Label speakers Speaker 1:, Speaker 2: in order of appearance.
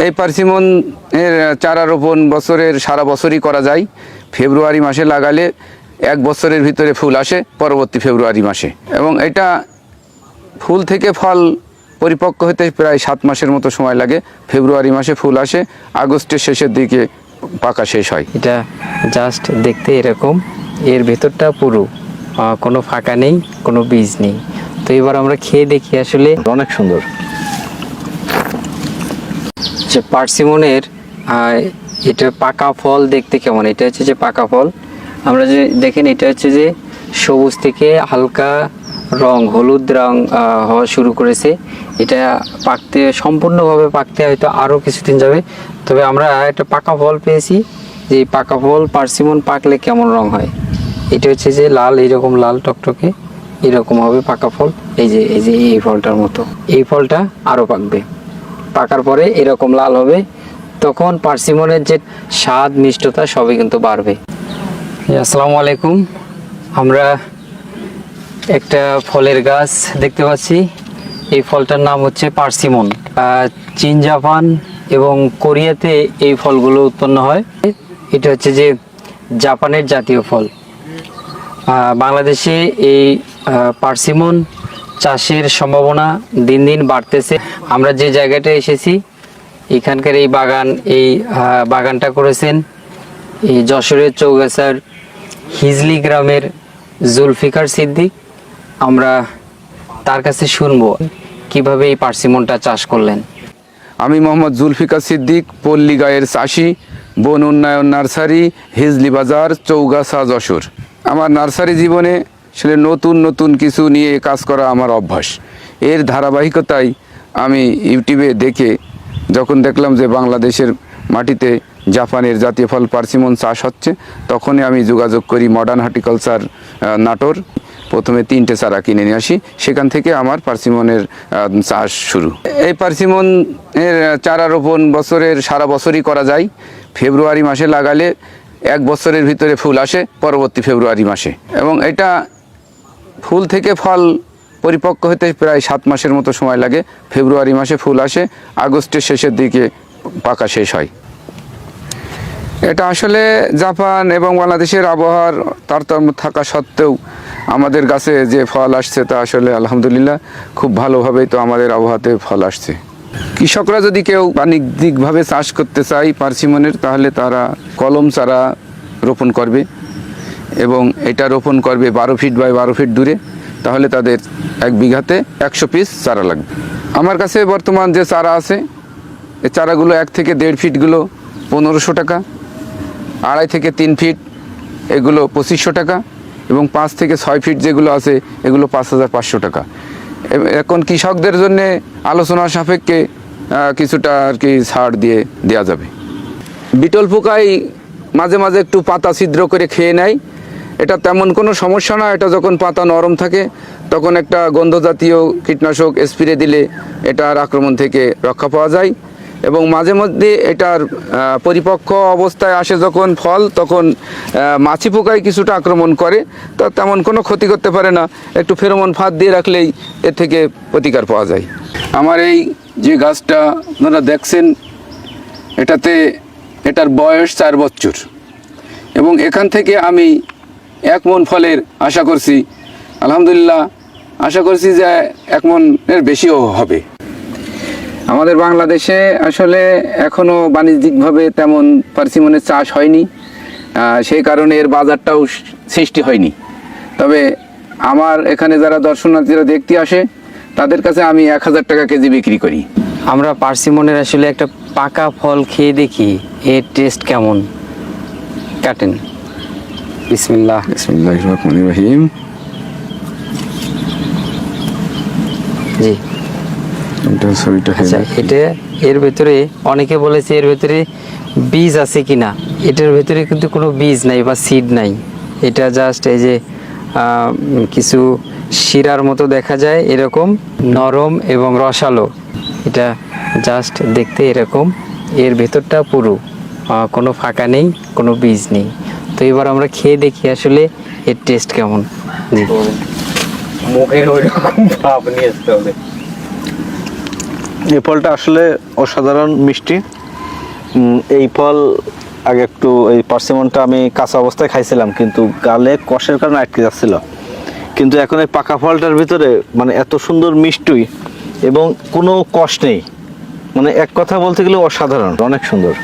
Speaker 1: এই পার্সিমন এর চারা রোপণ বছরের সারা বছরই করা যায়। ফেব্রুয়ারি মাসে লাগালে এক বছরের ভিতরে ফুল আসে পরবর্তী ফেব্রুয়ারি মাসে। এবং এটা ফুল থেকে ফল পরিপক্ক হতে প্রায় সাত মাসের মতো সময় লাগে। ফেব্রুয়ারি মাসে ফুল আসে আগস্টের শেষের দিকে পাকা শেষ হয়।
Speaker 2: এটা জাস্ট দেখতে এরকম। এর ভেতরটা পুরো কোনো ফাঁকা নেই কোনো বীজ নেই। তো এবার আমরা খেয়ে দেখি আসলে
Speaker 3: অনেক সুন্দর।
Speaker 2: যে পার্সিমনের এটা পাকা ফল দেখতে কেমন? এটা হচ্ছে যে পাকা ফল। আমরা যে দেখেন, এটা হচ্ছে যে সবুজ থেকে হালকা রং, হলুদ রং হওয়া শুরু করেছে। এটা পাকতে, সম্পূর্ণভাবে পাকতে হয়তো আরও কিছুদিন যাবে। তবে আমরা একটা পাকা ফল পেয়েছি। যে পাকা ফল, পার্সিমন পাকলে কেমন রং হয়? এটা হচ্ছে যে লাল, এইরকম লাল টকটকে এরকম হবে পাকা ফল। এই যে এই যে এই ফলটার মতো। এই ফলটা আরও পাকবে। পাকার পরে এরকম লাল হবে, তখন পার্সিমনের যে স্বাদ মিষ্টতা সবই কিন্তু বাড়বে। আসসালামু আলাইকুম। আমরা একটা ফলের গাছ দেখতে পাচ্ছি। এই ফলটার নাম হচ্ছে পার্সিমন। চীন, জাপান এবং কোরিয়াতে এই ফলগুলো উৎপন্ন হয়। এটা হচ্ছে যে জাপানের জাতীয় ফল। বাংলাদেশে এই পার্সিমন চাষের সম্ভাবনা দিন দিন বাড়তেছে। আমরা যে জায়গাটা এসেছি, এখানকার এই বাগান, এই বাগানটা করেছেন এই যশোরের চৌগাছার হিজলি গ্রামের জুলফিকার সিদ্দিক। আমরা তার কাছে শুনব কীভাবে এই পার্সিমনটা চাষ করলেন।
Speaker 1: আমি মোহাম্মদ জুলফিকার সিদ্দিক পল্লী গায়ের চাষি, বন উন্নয়ন নার্সারি, হিজলি বাজার, চৌগাছা, যশোর। আমার নার্সারি জীবনে আসলে নতুন নতুন কিছু নিয়ে কাজ করা আমার অভ্যাস। এর ধারাবাহিকতায় আমি ইউটিউবে দেখে যখন দেখলাম যে বাংলাদেশের মাটিতে জাপানের জাতীয় ফল পার্সিমন চাষ হচ্ছে, তখনই আমি যোগাযোগ করি মডার্ন হর্টিকালচার নাটোর। প্রথমে তিনটে চারা কিনে নিয়ে আসি। সেখান থেকে আমার পার্সিমনের চাষ শুরু। এই পার্সিমন এর চারা রোপণ বছরের সারা বছরই করা যায়। ফেব্রুয়ারি মাসে লাগালে এক বছরের ভিতরে ফুল আসে, পরবর্তী ফেব্রুয়ারি মাসে। এবং এটা ফুল থেকে ফল পরিপক্ক হতে প্রায় সাত মাসের মতো সময় লাগে। ফেব্রুয়ারি মাসে ফুল আসে, আগস্টের শেষের দিকে পাকা শেষ হয়। এটা আসলে জাপান এবং বাংলাদেশের আবহাওয়ার তারতম্য থাকা সত্ত্বেও আমাদের গাছে যে ফল আসছে তা আসলে আলহামদুলিল্লাহ খুব ভালোভাবেই তো আমাদের আবহাওয়াতে ফল আসছে। কৃষকরা যদি কেউ বাণিজ্যিকভাবে চাষ করতে চায় পার্সিমনের, তাহলে তারা কলম চারা রোপণ করবে। এবং এটা রোপণ করবে বারো ফিট বাই বারো ফিট দূরে, তাহলে তাদের এক বিঘাতে একশো পিস চারা লাগবে। আমার কাছে বর্তমান যে চারা আছে এই চারাগুলো এক থেকে দেড় ফিটগুলো পনেরোশো টাকা, আড়াই থেকে তিন ফিট এগুলো পঁচিশশো টাকা, এবং পাঁচ থেকে ছয় ফিট যেগুলো আছে, এগুলো পাঁচ হাজার পাঁচশো টাকা। এখন কৃষকদের জন্য আলোচনা সাপেক্ষে কিছুটা আর কি ছাড় দিয়ে দেওয়া যাবে। বিটল পোকাই মাঝে মাঝে একটু পাতা ছিদ্র করে খেয়ে নেয় এটা তেমন কোনো সমস্যা না, এটা যখন পাতা নরম থাকে, তখন একটা গন্ধ জাতীয় কীটনাশক স্প্রে দিলে এটার আক্রমণ থেকে রক্ষা পাওয়া যায় এবং মাঝে মধ্যে এটার পরিপক্ক অবস্থায় আসে যখন ফল, তখন মাছি পোকায় কিছুটা আক্রমণ করে, তা তেমন কোনো ক্ষতি করতে পারে না, একটু ফেরোমন ফাঁদ দিয়ে রাখলেই এর থেকে প্রতিকার পাওয়া যায়। আমার এই যে গাছটা আপনারা দেখছেন, এটাতে, এটার বয়স চার বছর এবং এখান থেকে আমি এক মন ফলের আশা করছি। আলহামদুলিল্লাহ, আশা করছি যে এক মনের বেশিও হবে। আমাদের বাংলাদেশে আসলে এখনও বাণিজ্যিকভাবে তেমন পার্সিমনের চাষ হয়নি। সেই কারণে এর বাজারটাও সৃষ্টি হয়নি। তবে আমার এখানে যারা দর্শনার্থীরা দেখতে আসে, তাদের কাছে আমি এক হাজার টাকা কেজি বিক্রি করি।
Speaker 2: আমরা পার্সিমনের আসলে একটা পাকা ফল খেয়ে দেখি, এর টেস্ট কেমন? কাটেন। বিসমিল্লাহ।
Speaker 1: বিসমিল্লাহ রহমান রহিম।
Speaker 2: জি।
Speaker 1: এটা
Speaker 2: আচ্ছা এটা এর ভেতরে অনেকে বলেছে এর ভেতরে বীজ আছে কিনা। এটার ভেতরে কিন্তু কোনো বীজ নাই বা সিড নাই। এটা জাস্ট এই যে কিছু শিরার মতো দেখা যায় এরকম নরম এবং রসালো। এটা জাস্ট দেখতে এরকম। এর ভেতরটা পুরো। কোনো ফাঁকা নেই কোনো বীজ নেই। তো এবার আমরা খেয়ে দেখি আসলে এর টেস্ট কেমন। জি।
Speaker 3: মুখের ওই রকম ভাব নিয়ে আসতে হবে। এই ফলটা আসলে অসাধারণ মিষ্টি। এই ফল আগে একটু এই পার্সিমনটা আমি কাঁচা অবস্থায় খাইছিলাম কিন্তু গালে কষের কারণে আটকে যাচ্ছিল। কিন্তু এখন এই পাকা ফলটার ভিতরে মানে এত সুন্দর মিষ্টি এবং কোনো কষ নেই। মানে এক কথা বলতে গেলে অসাধারণ অনেক সুন্দর।